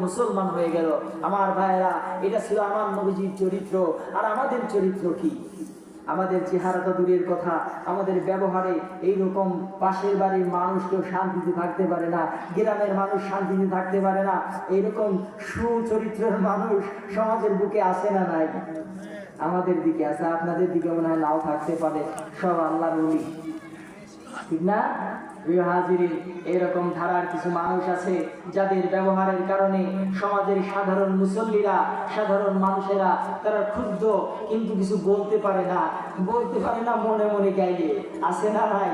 মুসলমান হয়ে গেল। আমার এটা ছিল আমার চরিত্র। আর আমাদের চরিত্র আমাদের দূরের কথা। আমাদের ব্যবহারে এইরকম পাশের বাড়ির মানুষ কেউ শান্তিতে থাকতে পারে না, গ্রামের মানুষ শান্তিতে থাকতে পারে না। এইরকম সুচরিত্রের মানুষ সমাজের বুকে আসে না নাই? আমাদের দিকে আছে, আপনাদের দিকে মনে হয় নাও থাকতে পারে। সব আল্লাহর ঠিক না? এরকম ধারার কিছু মানুষ আছে যাদের ব্যবহারের কারণে সমাজের সাধারণ মুসল্লিরা, সাধারণ মানুষেরা তারা ক্ষুব্ধ, কিন্তু কিছু বলতে পারে না। বলতে পারে না, মনে মনে গাইলে। আছে না নাই?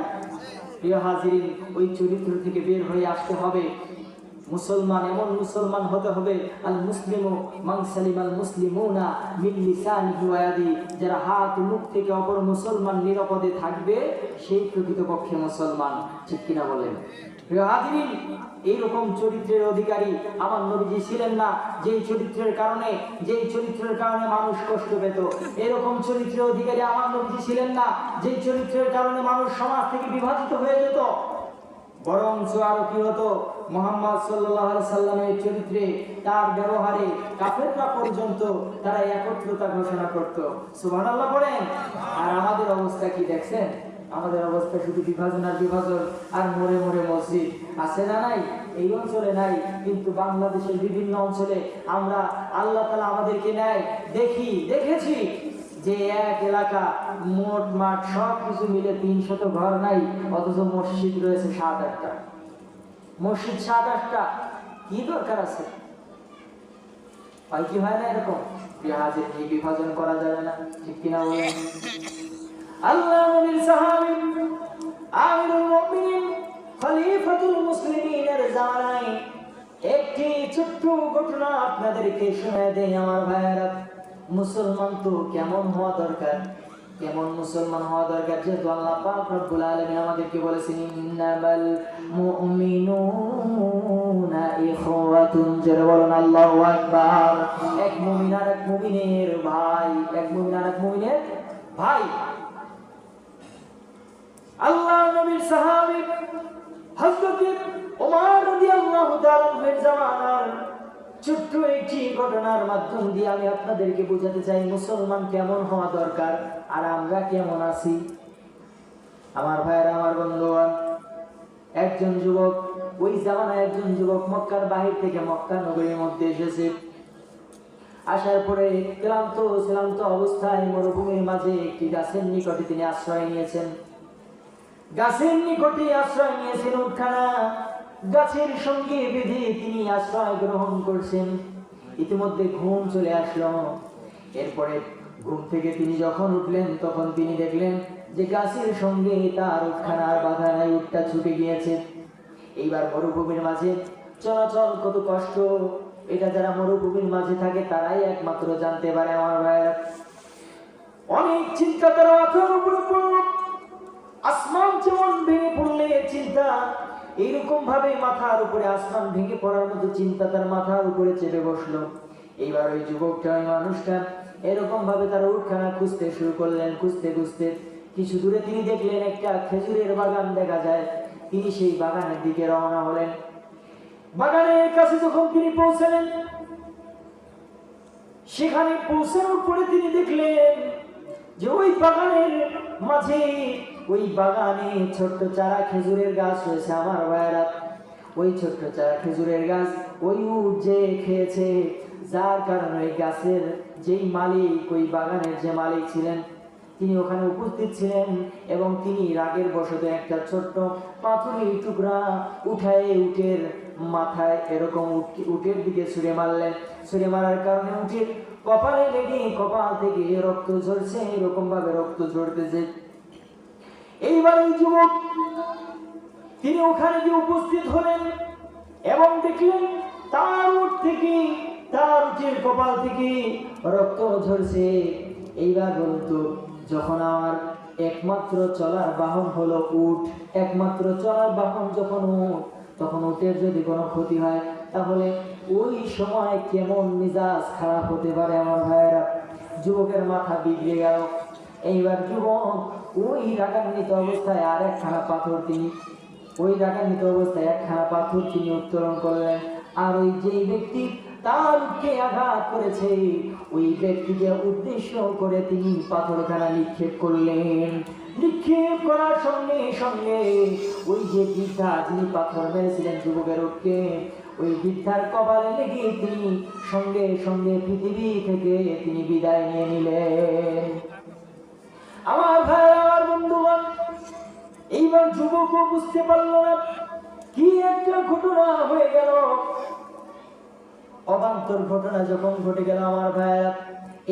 প্রিয় ওই চরিত্র থেকে বের হয়ে আসতে হবে। মুসলমান এমন মুসলমান হতে হবে, আল মুসলিম মাংসালিম আল মুসলিমুনা মিন লিসানিহি যারা হাত মুখ থেকে অপর মুসলমান নিরাপদে থাকবে, সেই প্রকৃতপক্ষে মুসলমান। ঠিক কিনা বলেন? এইরকম চরিত্রের অধিকারী আমার নবীজি ছিলেন না, যেই চরিত্রের কারণে, যেই চরিত্রের কারণে মানুষ কষ্ট পেত। এরকম চরিত্রের অধিকারী আমার নবীজি ছিলেন না, যেই চরিত্রের কারণে মানুষ সমাজ থেকে বিভাজিত হয়ে যেত। বরং আরও কি হতো? মোহাম্মদ সাল্লাহ সাল্লামের চরিত্রে, তার ব্যবহারে কাফেররা পর্যন্ত তারা একত্রতা ঘোষণা করত। সুবাহ আল্লাহ বলেন। আর আমাদের অবস্থা কি দেখছেন? আমাদের অবস্থা শুধু বিভাজন আর বিভাজন, আর মোড়ে মোড়ে মসজিদ। আছে না নাই? এই অঞ্চলে নাই। কিন্তু বাংলাদেশের বিভিন্ন অঞ্চলে আমরা আল্লাহ তালা আমাদেরকে নেয়। দেখি, দেখেছি। যে এক এলাকা, মোট মাঠ সব কিছু মিলে তিনশত ঘর নাই, অথচ মসজিদ রয়েছে সাত আটটা। মসজিদ সাত আটটা, কি দরকার আছে? হয় কি হয় না এরকম? নিয়ে বিভাজন করা যাবে না, ঠিক কিনা আল্লাহ নবীর সাহাবী, আমিরুল মুমিনিন, খলিফাতুল মুসলিমিনের জামানায় একটি ছোট্ট ঘটনা আপনাদেরকে শুনে দেই আমার ভাইয়েরা। মুসলমান তো কেমন হওয়া দরকার? কেমন মুসলমান হওয়া দরকার? যেহেতু আল্লাহ পাক রব্বুল আলামিন আমাদেরকে বলেছেন, ইন্নামাল মুমিনুনা ইখওয়াতুন যারা বলেন, আল্লাহু আকবার এক মুমিন আর এক মুমিনের ভাই, এক মুমিন আর এক মুমিনের ভাই। আল্লাহ নবীর সাহাবী হযরত ওমর রাদিয়াল্লাহু তাআলা এর জামানার ছোট্ট একটি ঘটনার মাধ্যম দিয়ে আমি আপনাদেরকে বোঝাতে চাই, মুসলমান কেমন হওয়া দরকার আর আমরা কেমন আছি? আমার ভাইয়েরা, আমার বন্ধুগণ একজন যুবক, ওই জামানায় একজন যুবক মক্কার বাহির থেকে মক্কা নগরীর মধ্যে এসেছে। আসার পরে ক্লান্ত ক্লান্ত অবস্থায় মরুভূমির মাঝে একটি গাছের নিকটে তিনি আশ্রয় নিয়েছেন। গাছের নিকটে আশ্রয় নিয়েছেন উৎখানা গাছের সঙ্গে বেঁধে তিনি আশ্রয় গ্রহণ করছেন। ইতিমধ্যে ঘুম চলে আসলো। এরপরে ঘুম থেকে তিনি যখন উঠলেন, তখন তিনি দেখলেন যে গাছের সঙ্গে তার উৎখানার বাধা নাই উঠটা ছুটে গিয়েছে। এইবার মরুভূমির মাঝে চলাচল কত কষ্ট। এটা যারা মরুভূমির মাঝে থাকে, তারাই একমাত্র জানতে পারে আমার ভাইয়েরা। অনেক চিন্তা তারা আসমান যেমন ভেঙে পড়লে চিন্তা এইরকম ভাবে মাথার উপরে আসমান ভেঙে পড়ার মতো চিন্তা তার মাথার উপরে চেপে বসল। এইবার ওই যুবকটা, ওই মানুষটা এরকম ভাবে তার উঠখানা খুঁজতে শুরু করলেন, খুঁজতে খুঁজতে। কিছু দূরে তিনি দেখলেন একটা খেজুরের বাগান দেখা যায়। তিনি সেই বাগানের দিকে রওনা হলেন। বাগানের কাছে যখন তিনি পৌঁছলেন, সেখানে পৌঁছানোর পরে তিনি দেখলেন যে ওই বাগানের মাঝে ওই বাগানে ছোট্ট চারা খেজুরের গাছ হয়েছে আমার ভাইয়েরা। ওই ছোট্ট চারা খেজুরের গাছ ওই উট যে খেয়েছে, যার কারণে ওই গাছের যেই মালিক, ওই বাগানের যে মালিক ছিলেন, তিনি ওখানে উপস্থিত ছিলেন এবং তিনি রাগের বশত একটা ছোট্ট পাথরের টুকরা উঠায় উটের মাথায় এরকম উট- উটের দিকে ছুঁড়ে মারলেন ছুঁড়ে মারার কারণে উটের কপালে লেগে কপাল থেকে রক্ত ঝরছে এরকম ভাবে রক্ত ঝরতেছে। এইবার ওই যুবক তিনি ওখানে গিয়ে উপস্থিত হলেন এবং দেখলেন তার উঠ থেকে, তার উঠের কপাল থেকে রক্ত ঝরছে। এইবার বলতো যখন আমার একমাত্র চলার বাহন হলো উঠ, একমাত্র চলার বাহন যখন উঠ, তখন উটের যদি কোনো ক্ষতি হয়, তাহলে ওই সময় কেমন মিজাজ খারাপ হতে পারে আমার ভাইয়েরা? যুবকের মাথা বিগড়ে গেল। এইবার যুবক ওই রাগান্বিত অবস্থায় আর একখানা পাথর তিনি ওই রাগান্বিত অবস্থায় একখানা পাথর তিনি উত্তোলন করলেন। আর ওই যেই ব্যক্তি তার উঠে আঘাত করেছে, ওই ব্যক্তিকে উদ্দেশ্য করে তিনি পাথরখানা নিক্ষেপ করলেন। নিক্ষেপ করার সঙ্গে সঙ্গে ওই যে বৃদ্ধা যিনি পাথর মেরেছিলেন যুবকের উঠকে ওই বৃদ্ধার কপালে লেগে তিনি সঙ্গে সঙ্গে পৃথিবী থেকে তিনি বিদায় নিয়ে নিলেন। আমার ভাই, আমার বন্ধুগণ, এইবার যুবকও বুঝতে পারল না কি একটা ঘটনা হয়ে গেল। অবান্তর ঘটনা যখন ঘটে গেল আমার ভাইয়েরা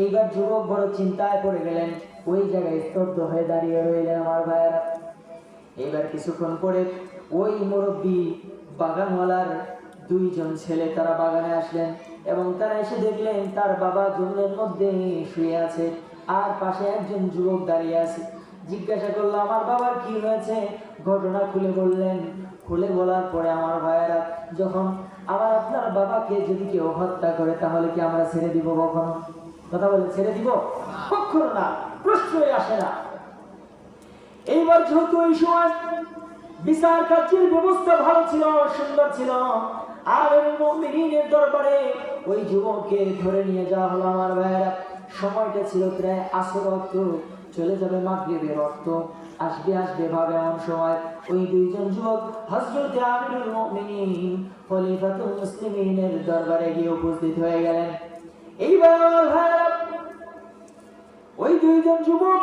এইবার যুবক বড় চিন্তায় পড়ে গেলেন, ওই জায়গায় স্তব্ধ হয়ে দাঁড়িয়ে রইলেন আমার ভাইয়েরা এবার কিছুক্ষণ পরে ওই মুরব্বী বাগানওয়ালার দুইজন ছেলে তারা বাগানে আসলেন এবং তারা এসে দেখলেন তার বাবা জঙ্গলের মধ্যে শুয়ে আছে। আর পাশে একজন যুবক দাঁড়িয়ে আছে। জিজ্ঞাসা করল, আমার বাবার কি হয়েছে? ঘটনা খুলে বললেন, খুলে বলার পরে আমার ভাইয়েরা, যখন আবার আপনার বাবাকে যদি কেউ হত্যা করে, তাহলে কি আমরা ছেড়ে দিব কখনো? কথা বলে, ছেড়ে দিব? কখনো না, প্রশ্নই আসে না। এইবার যেহেতু এই সময় বিচার কার্যের ব্যবস্থা ভালো ছিল, সুন্দর ছিল আর মুমিনের দরবারে ওই যুবককে ধরে নিয়ে যাওয়া হলো আমার ভাইয়েরা। সময়টা ছিল প্রায় আসর অর্থ। চলে যাবে মাগরিবের অর্থ। আসবে আসবে ভাবে এমন সময়। ওই দুইজন যুবক হযরত আমিরুল মুমিনিন, খলিফাতুল মুসলিমিনের দরবারে গিয়ে উপস্থিত হয়ে গেলেন। এইবার ওই দুইজন যুবক,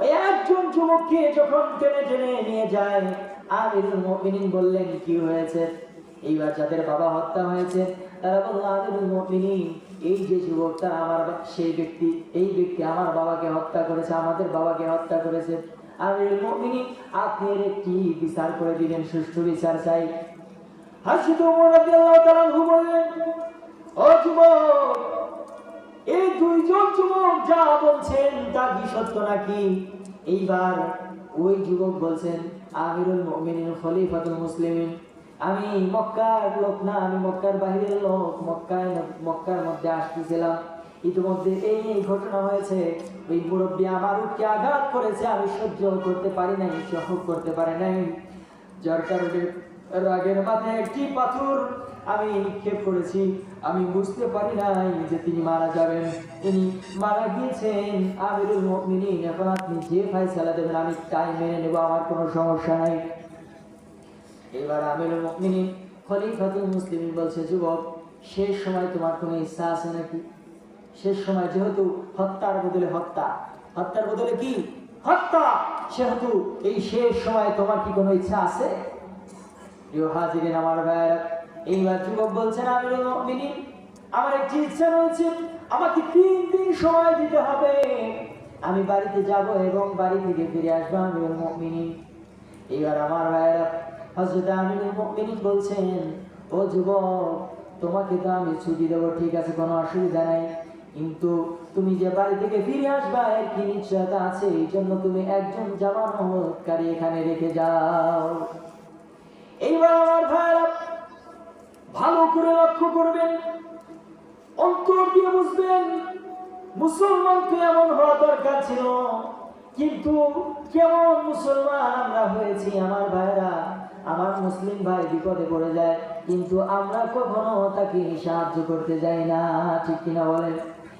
ওই একজন যুবককে যখন টেনে টেনে নিয়ে যায়, আমিরুল মুমিনিন বললেন, কি হয়েছে? এইবার যাদের বাবা হত্যা হয়েছে এই যে যুবকটা আমার সেই ব্যক্তি, এই ব্যক্তি আমার বাবাকে হত্যা করেছে, আমাদের বাবাকে হত্যা করেছে। আমিরুল মুমিনিন আপনি এর বিচার করে দিবেন সুষ্ঠু বিচার চাই। ও যুবক, এই দুইজন যুবক যা বলছেন তা কি সত্য নাকি? এইবার ওই যুবক বলছেন, আমিরুল মুমিনিন খলিফাতুল মুসলিমিন। আমি মক্কার লোক না, আমি মক্কার বাহিরের লোক। মক্কায় মক্কার মধ্যে আসতেছিলাম। ইতিমধ্যে এই ঘটনা হয়েছে। ওই মুরব্বী আমার উঠকে আঘাত করেছে। আমি সহ্য করতে পারি নাই, সহ্য করতে পারি নাই। যার কারণে রাগের মাথায় একটি পাথর আমি নিক্ষেপ করেছি। আমি বুঝতে পারি নাই যে তিনি মারা যাবেন। তিনি মারা গিয়েছেন। আমিরুল মুমিনিন, এখন আপনি যে ফাইসালা দেবেন, আমি তাই মেনে নেব, আমার কোনো সমস্যা নাই। এবার আমিরুল মুমিনিন খলিফাতুল মুসলিমিন বলছে, যুবক, শেষ সময় তোমার কোনো ইচ্ছা আছে নাকি? শেষ সময় যেহেতু হত্যার বদলে হত্যা। হত্যার বদলে কি? হত্যা! সেহেতু এই শেষ সময় তোমার কি কোনো ইচ্ছা আছে? প্রিয় হাজিরিন, আমার ভাইয়েরা, এইবার যুবক বলছেন আমিরুল মুমিনিন আমার একটি ইচ্ছা রয়েছে, আমাকে তিন দিন সময় দিতে হবে। আমি বাড়িতে যাব এবং বাড়ি থেকে ফিরে আসব মুমিনিন এবার আমার ভাইয়েরা হজরত আমিরুল মুমিনিন বলছেন, ও যুবক, তোমাকে তো আমি ছুটি দেবো, ঠিক আছে, কোনো অসুবিধা নাই। কিন্তু তুমি যে বাড়ি থেকে ফিরে আসবা, এর কি নিশ্চয়তা আছে? এই জন্য তুমি একজন জামানতকারী এখানে রেখে যাও। এইবার আমার ভালো করে লক্ষ্য করবেন অন্তর দিয়ে বুঝবেন মুসলমান তো এমন হওয়া দরকার ছিল। কিন্তু কেমন মুসলমান আমরা হয়েছি আমার ভাইরা আমার মুসলিম ভাই বিপদে পড়ে যায়, কিন্তু আমরা কখনো তাকে সাহায্য করতে যাই না। ঠিক কিনা বলেন?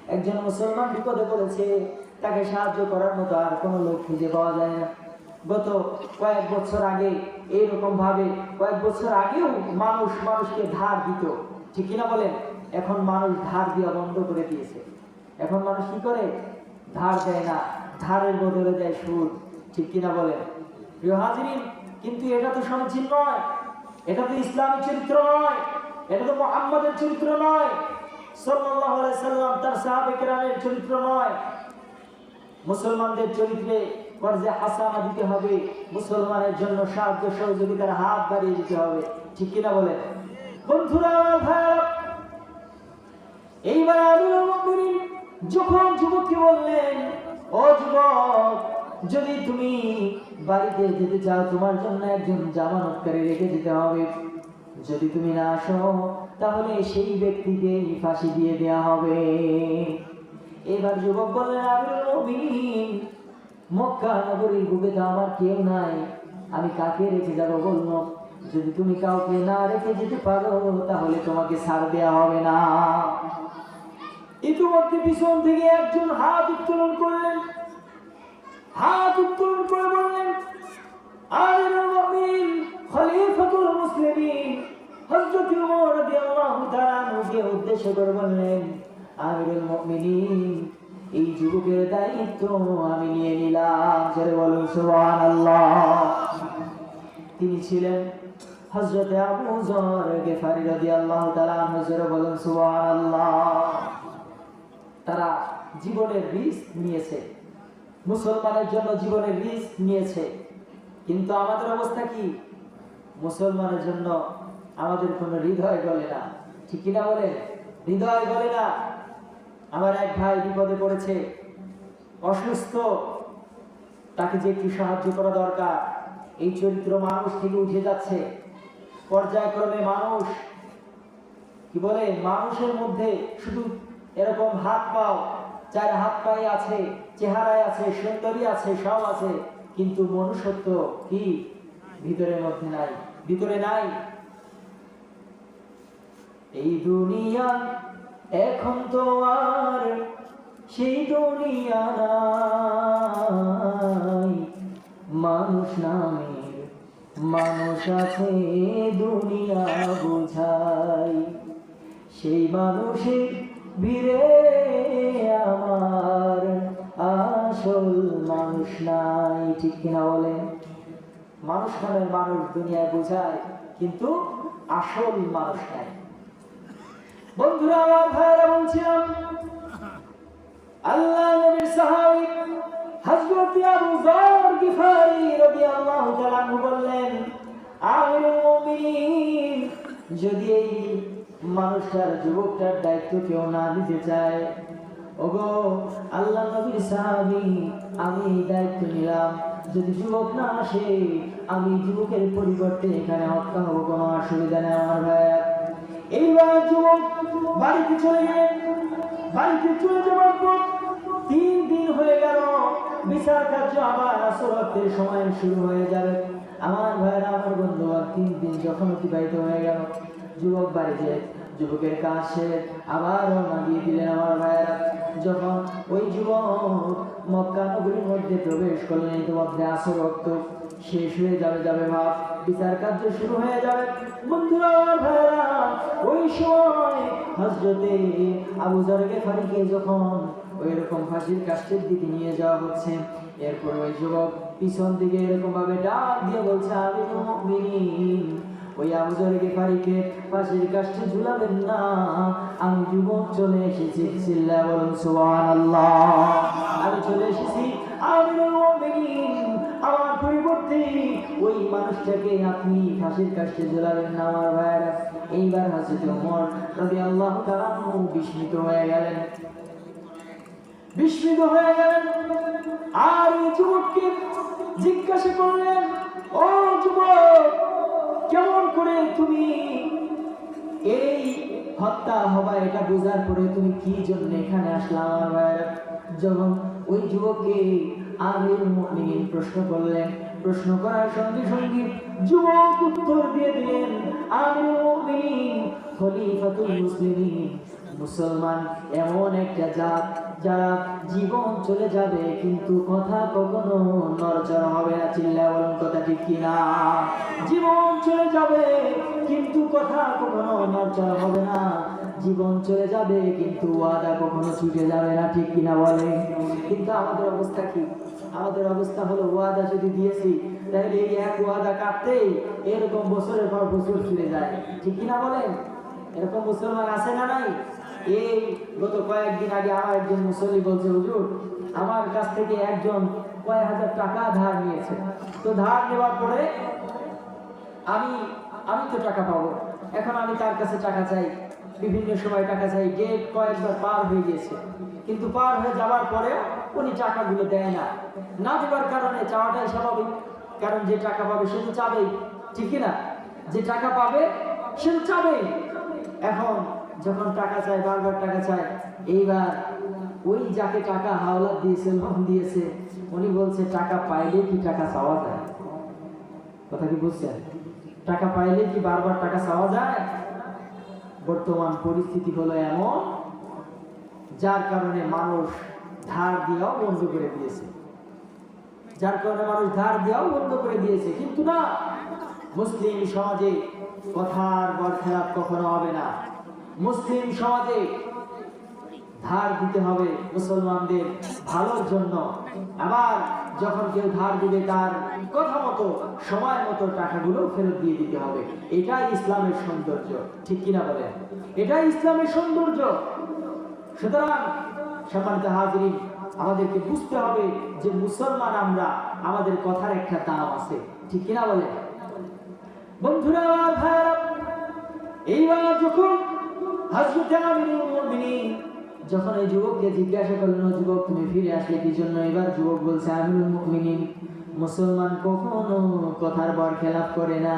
একজন মুসলমান বিপদে পড়েছে, তাকে সাহায্য করার মতো আর কোনো লোক খুঁজে পাওয়া যায় না। গত কয়েক বছর আগে, এইরকম ভাবে কয়েক বছর আগেও মানুষ মানুষকে ধার দিত। ঠিক কিনা বলেন? এখন মানুষ ধার দেওয়া বন্ধ করে দিয়েছে। এখন মানুষ কি করে? ধার দেয় না। ধারের বদলে দেয় সুদ। ঠিক কিনা বলেন? প্রিয় হাজিরিন কিন্তু এটা তো সমীচীন নয়। এটা তো ইসলামী চরিত্র নয়। এটা তো মোহাম্মদের চরিত্র নয়। আলাইহি সাল্লাম তার সাহাবে কেরামের চরিত্র নয়। মুসলমানদের চরিত্রে কর্জে হাসানা দিতে হবে। মুসলমানের জন্য সাহায্য সহযোগিতার হাত বাড়িয়ে দিতে হবে। ঠিক কিনা বলেন? বন্ধুরা এইবার আমিরুল মুমিনিন যখন যুবককে বললেন, ও যুবক যদি তুমি বাড়িতে যেতে চাও, তোমার জন্য একজন জামানতকারী রেখে দিতে হবে। যদি তুমি না আসো, তাহলে সেই ব্যক্তিকে ফাঁসি দিয়ে দেওয়া হবে। এবার যুবক বললেন মুমিনিন, মক্কা নগরীর বুকে তো আমার কেউ নাই। আমি কাকে রেখে যাব বলল যদি তুমি কাউকে না রেখে যেতে পারো, তাহলে তোমাকে ছাড় দেওয়া হবে না। ইতিমধ্যে পিছন থেকে একজন হাত উত্তোলন করলেন। হাত উত্তোলন করে বললেন, আমিরুল মুমিন খলিফাতুল মুসলিমিন, হযরত ওমর রাদিয়াল্লাহু উদ্দেশ্য করে বললেন, আমিরুল মুমিনিন, এই যুবকের দায়িত্ব আমি নিয়ে নিলাম। জোরে বলুন, সুবহানাল্লাহ। তিনি ছিলেন হযরতে আবু যর গেফারি রাদিয়াল্লাহু তাআলা জোরে বলুন, সুবহানাল্লাহ। তারা জীবনের রিস্ক নিয়েছে। মুসলমানের জন্য জীবনের রিস্ক নিয়েছে। কিন্তু আমাদের অবস্থা কি? মুসলমানের জন্য আমাদের কোনো হৃদয় গলে না। ঠিক কিনা বলে হৃদয় গলে না। আমার এক ভাই বিপদে পড়েছে। অসুস্থ। তাকে যে একটু সাহায্য করা দরকার। এই চরিত্র মানুষ থেকে উঠে যাচ্ছে। পর্যায়ক্রমে মানুষ। কি বলে মানুষের মধ্যে শুধু এরকম হাত পাও চার হাত পায়ে আছে চেহারায় আছে, সুন্দরী আছে, সব আছে, কিন্তু মনুষ্যত্ব কি? ভিতরের মধ্যে নাই। ভিতরে নাই। এই দুনিয়া এখন তো আর সেই দুনিয়া নাই। মানুষ নামের মানুষ আছে, দুনিয়া বোঝাই। সেই মানুষের ভিড়ে আমার আসল মানুষ নাই, ঠিক কিনা বলেন? মানুষ নামের মানুষ, দুনিয়ায় বোঝায়, কিন্তু আসল মানুষ নাই। বন্ধুরা, আমার ভাইরা বলছিলাম, আল্লাহ নবীর সাহাবী হযরত আবু যর গিফারি রাদিয়াল্লাহু তাআলা বললেন, আমিরুল মুমিনিন, যদি এই মানুষটার, যুবকটার দায়িত্ব কেউ না দিতে চায় ওগো, আল্লাহ নবীর সাহাবী, আমি দায়িত্ব নিলাম। যদি যুবক না আসে, আমি যুবকের পরিবর্তে এখানে হত্যা হব কোনো অসুবিধা নেই আমার ভাইয়া এইবার যুবক বাড়িতে চলে গেলেন বাড়িতে চলে যাওয়ার পর তিন দিন হয়ে গেল, বিচার কার্য আবার আসরতের সময় শুরু হয়ে যাবে আমার ভাইরা, আমার বন্ধু তিন দিন যখন অতিবাহিত হয়ে গেল, যুবক বাড়িতে যুবকের কাছে আবার রওনা দিয়ে দিলেন আমার ভাইয়েরা। যখন ওই যুবক মক্কা নগরীর মধ্যে প্রবেশ করলেন ইতিমধ্যে আসর রক্ত শেষ হয়ে যাবে যাবে ভাব। বিচার কার্য শুরু হয়ে যাবে। বন্ধুরা, আমার ভাইয়েরা, ওই সময় হজরতে আবু জরগে ফারিকে যখন ওই রকম ফাঁসির কাষ্টের দিকে নিয়ে যাওয়া হচ্ছে, এরপর ওই যুবক পিছন দিকে এরকম ভাবে ডাক দিয়ে বলছে আমি মুমিনিন ওই আবু জরগে ফারিকে ফাঁসির কাষ্ঠে ঝুলাবেন না। আমি যুবক চলে এসেছি চিল্লা বলুন, সুবহানাল্লাহ। আমি চলে এসেছি আমি আমার পরিবর্তে ওই মানুষটাকে আপনি ফাঁসির কাছে না, আমার ভাইয়েরা। এইবার হাসিতে ওমর রবি আল্লাহ বিস্মিত হয়ে গেলেন। বিস্মিত হয়ে গেলেন। আর এই যুবককে জিজ্ঞাসা করলেন, ও যুবক কেমন করে তুমি এই হত্যা হবা এটা বোঝার পরে তুমি কি জন্য এখানে আসলাম যখন ওই যুবককে আমির মুমিনিন প্রশ্ন করলেন, প্রশ্ন করার সঙ্গে সঙ্গে যুবক উত্তর দিয়ে দিলেন, আমির মুমিনিন খলিফাতুল মুসলিমিন, মুসলমান এমন একটা জাত যারা জীবন চলে যাবে, কিন্তু কথা কখনো নড়চড় হবে না। চিল্লা বলুন কথা ঠিক কিনা? জীবন চলে যাবে, কিন্তু কথা কখনো নড়চড় হবে না। জীবন চলে যাবে, কিন্তু ওয়াদা কখনো ছুটে যাবে না, ঠিক কিনা বলে কিন্তু আমাদের অবস্থা কি? আমাদের অবস্থা হলো ওয়াদা যদি দিয়েছি, তাহলে এই এক ওয়াদা কাটতেই এরকম বছরের পর বছর চলে যায়। ঠিক কিনা বলেন? এরকম মুসলমান আছে না নাই? এই গত কয়েকদিন আগে আমার একজন মুসল্লি বলছে, হুজুর, আমার কাছ থেকে একজন কয়েক হাজার টাকা ধার নিয়েছে। তো ধার নেওয়ার পরে আমি আমি তো টাকা পাবো। এখন আমি তার কাছে টাকা চাই, বিভিন্ন সময় টাকা চাই গেট কয়েকবার পার হয়ে গিয়েছে। কিন্তু পার হয়ে যাওয়ার পরে উনি টাকাগুলো দেয় না। না দেওয়ার কারণে চাওয়াটাই স্বাভাবিক, কারণ যে টাকা পাবে সে তো চাবেই, ঠিক না? যে টাকা পাবে, সে তো চাবেই। এখন যখন টাকা চায়, বারবার টাকা চায়, এইবার ওই যাকে টাকা হাওলাত দিয়েছে, লোন দিয়েছে, উনি বলছে, টাকা পাইলে কি টাকা চাওয়া যায়? কথা কি বুঝছেন? টাকা পাইলে কি বারবার টাকা চাওয়া যায়? বর্তমান পরিস্থিতি হলো এমন, যার কারণে মানুষ ধার দেওয়াও বন্ধ করে দিয়েছে। যার কারণে মানুষ ধার দেওয়াও বন্ধ করে দিয়েছে, কিন্তু না, মুসলিম সমাজে কথার বরখেলাপ কখনো হবে না। মুসলিম সমাজে ধার দিতে হবে মুসলমানদের ভালোর জন্য। আবার যখন কেউ ধার দিবে, তার কথা মতো, সময় মতো টাকাগুলো ফেরত দিয়ে দিতে হবে। এটাই ইসলামের সৌন্দর্য। ঠিক কিনা বলেন? এটাই ইসলামের সৌন্দর্য। সুতরাং সম্মানিত হাজিরিন, আমাদেরকে বুঝতে হবে যে মুসলমান আমরা, আমাদের কথার একটা দাম আছে। ঠিক কিনা বলেন? বন্ধুরা এইবার যখন যখন এই যুবককে জিজ্ঞাসা করলেন যুবক, তুমি ফিরে আসলে কি জন্য? এবার যুবক বলছে, আমিরুল মুমিনিন, মুসলমান কখনো কথার বর খেলাপ করে না।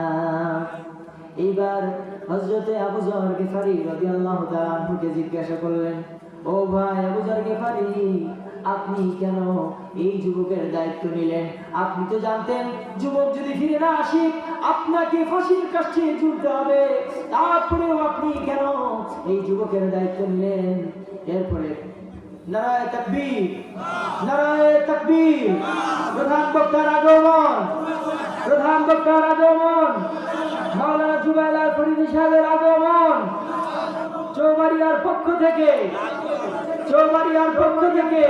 এইবার হযরতে আবু জহর গিফারি রাদিয়াল্লাহু তাআলা আনহুকে জিজ্ঞাসা করলেন, ও ভাই আবু জহর গিফারি, আপনি কেন এই যুবকের দায়িত্ব নিলেন? আপনি তো জানতেন, যুবক যদি ফিরে না আসে আপনাকে ফাঁসির কাছে ঝুলতে হবে। তারপরেও আপনি কেন এই যুবকের দায়িত্ব নিলেন? এরপরে নারায় নারায় প্রধান বক্তার আগমন, প্রধান বক্তার আগমন, মাওলানা জুবাইলার ফরিদি সাহেবের আগমন, চৌবাড়িয়ার পক্ষ থেকে, চৌবাড়িয়ার পক্ষ থেকে।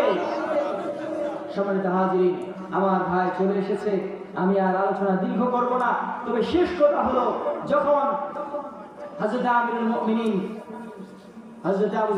সম্মানিত হাজিরিন, আমার ভাই চলে এসেছে। আমি আর আলোচনা দীর্ঘ করব না। তবে শেষ কথা হলো, যখন হাজরত আমিরুল মুমিনিন, হাজরত আবু